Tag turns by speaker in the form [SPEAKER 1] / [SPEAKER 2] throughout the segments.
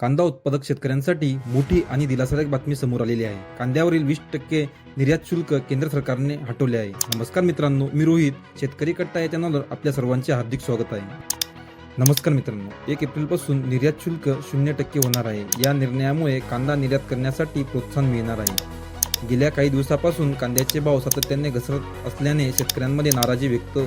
[SPEAKER 1] कांदा उत्पादक शेतकऱ्यांसाठी मोठी आणि दिलासादायक बातमी समोर आलेली आहे. कांद्यावरील वीस टक्के निर्यात शुल्क केंद्र सरकारने हटवले आहे. नमस्कार मित्रांनो मी रोहित शेतकरी कट्टा या चॅनलवर आपल्या सर्वांचे हार्दिक स्वागत आहे. नमस्कार मित्रांनो एक एप्रिलपासून निर्यात शुल्क शून्य टक्के होणार आहे. या निर्णयामुळे कांदा निर्यात करण्यासाठी प्रोत्साहन मिळणार आहे. गेल्या काही दिवसापासून कांद्याचे भाव सातत्याने घसरत असल्याने शेतकऱ्यांमध्ये नाराजी व्यक्त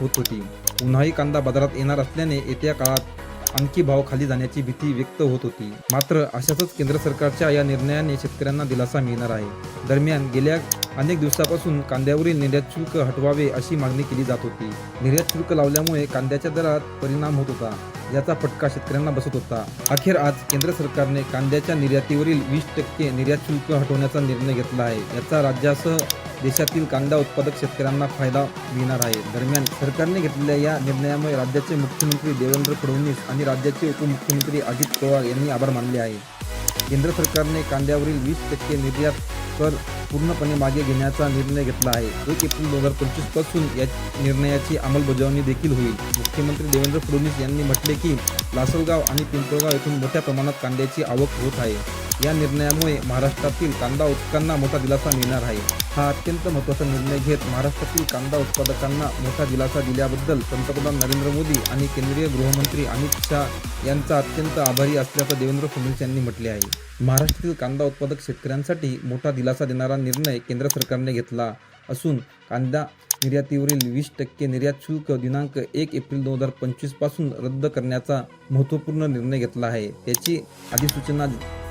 [SPEAKER 1] होत होती. उन्हाळी कांदा बाजारात येणार असल्याने येत्या काळात आणखी भाव खाली जाण्याची भीती व्यक्त होत होती. मात्र अशातच केंद्र सरकारच्या या निर्णयाने शेतकऱ्यांना दिलासा मिळणार आहे. दरम्यान गेल्या अनेक दिवसापासून कांद्यावरील निर्यात शुल्क हटवावे अशी मागणी केली जात होती. निर्यात शुल्क लावल्यामुळे कांद्याच्या दरात परिणाम होत होता याचा फटका शेतकऱ्यांना बसत होता. अखेर आज केंद्र सरकारने कांद्याच्या निर्यातीवरील वीस टक्के निर्यात शुल्क हटवण्याचा निर्णय घेतला आहे. याचा राज्यासह देशातील कांदा उत्पादक शेतकऱ्यांना फायदा मिळणार आहे. दरम्यान सरकारने घेतलेल्या या निर्णयामुळे राज्याचे मुख्यमंत्री देवेंद्र फडणवीस आणि राज्याचे उपमुख्यमंत्री अजित पवार यांनी आभार मानले आहे केंद्र सरकारने कांद्यावरील वीस टक्के निर्यात कर पूर्णपणे मागे घेण्याचा निर्णय घेतला आहे. एक एप्रिल दोन हजार पंचवीसपासून या निर्णयाची अंमलबजावणी देखील होईल. मुख्यमंत्री देवेंद्र फडणवीस यांनी म्हटले की लासलगाव आणि पिंपळगाव येथून मोठ्या प्रमाणात कांद्याची आवक होत आहे. या निर्णयामुळे महाराष्ट्रातील कांदा उत्पादकांना मोठा दिलासा मिळणार आहे. हा अत्यंत महत्त्वाचा निर्णय घेत महाराष्ट्रातील कांदा उत्पादकांना मोठा दिलासा दिल्याबद्दल पंतप्रधान नरेंद्र मोदी आणि केंद्रीय गृहमंत्री अमित शहा यांचा अत्यंत आभारी असल्याचं देवेंद्र फडणवीस यांनी म्हटले आहे. महाराष्ट्रातील कांदा उत्पादक शेतकऱ्यांसाठी मोठा दिलासा देणारा निर्णय केंद्र सरकारने घेतला. असून कांदा निर्यातीवरील वीस टक्के निर्यात शुल्क दिनांक एक एप्रिल दोन हजार पंचवीसपासून रद्द करण्याचा महत्त्वपूर्ण निर्णय घेतला आहे. त्याची अधिसूचना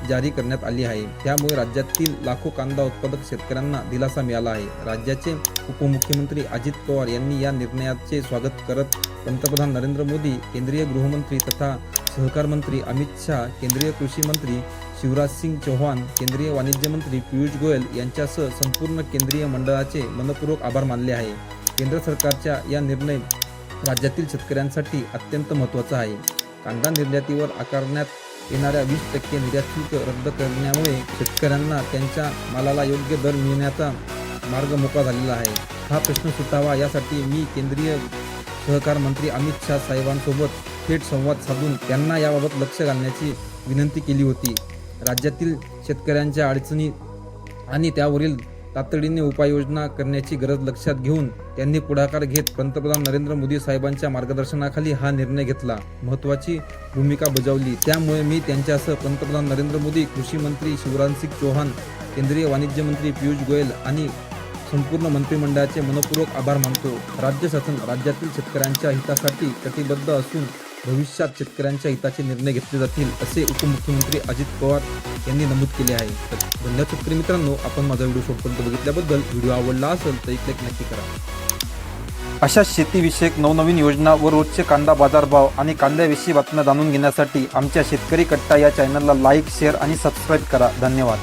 [SPEAKER 1] जारी करण्यात आली आहे. त्यामुळे राज्यातील लाखो कांदा उत्पादक शेतकऱ्यांना दिलासा मिळाला आहे. राज्याचे उपमुख्यमंत्री अजित पवार यांनी या निर्णयाचे स्वागत करत पंतप्रधान नरेंद्र मोदी केंद्रीय गृहमंत्री तथा सहकार मंत्री अमित शहा केंद्रीय कृषी मंत्री शिवराज सिंग चौहान केंद्रीय वाणिज्य मंत्री पियुष गोयल यांच्यासह संपूर्ण केंद्रीय मंडळाचे मनपूर्वक आभार मानले आहे. केंद्र सरकारच्या या निर्णय राज्यातील शेतकऱ्यांसाठी अत्यंत महत्त्वाचा आहे. कांदा निर्यातीवर आकारण्यात येणाऱ्या वीस टक्के निर्यात शुल्क रद्द करण्यामुळे शेतकऱ्यांना त्यांच्या मालाला योग्य दर मिळण्याचा मार्ग मोकळा झालेला आहे. हा प्रश्न सुटावा यासाठी मी केंद्रीय सहकार मंत्री अमित शाह साहेबांसोबत थेट संवाद साधून त्यांना याबाबत लक्ष घालण्याची विनंती केली होती. राज्यातील शेतकऱ्यांच्या अडचणी आणि त्यावरील तातडीने उपाययोजना करण्याची गरज लक्षात घेऊन त्यांनी पुढाकार घेत पंतप्रधान नरेंद्र मोदी साहेबांच्या मार्गदर्शनाखाली हा निर्णय घेतला. महत्त्वाची भूमिका बजावली. त्यामुळे मी त्यांच्यासह पंतप्रधान नरेंद्र मोदी कृषी मंत्री शिवराज सिंग चौहान केंद्रीय वाणिज्य मंत्री पियुष गोयल आणि संपूर्ण मंत्रिमंडळाचे मनपूर्वक आभार मानतो. राज्य शासन राज्यातील शेतकऱ्यांच्या हितासाठी कटिबद्ध असून भविष्यात शेतकऱ्यांच्या हिताचे निर्णय घेतले जातील असे उपमुख्यमंत्री अजित पवार यांनी नमूद केले आहे. तर धन्यवाद शेतकरी मित्रांनो आपण माझा व्हिडिओ शेवटपर्यंत बघितल्याबद्दल व्हिडिओ आवडला असेल तर एक लाईक नक्की करा.
[SPEAKER 2] अशा शेतीविषयक नवनवीन योजना व रोजचे कांदा बाजारभाव आणि कांद्याविषयी बातम्या जाणून घेण्यासाठी आमच्या शेतकरी कट्टा या चॅनलला लाईक शेअर आणि सबस्क्राईब करा. धन्यवाद.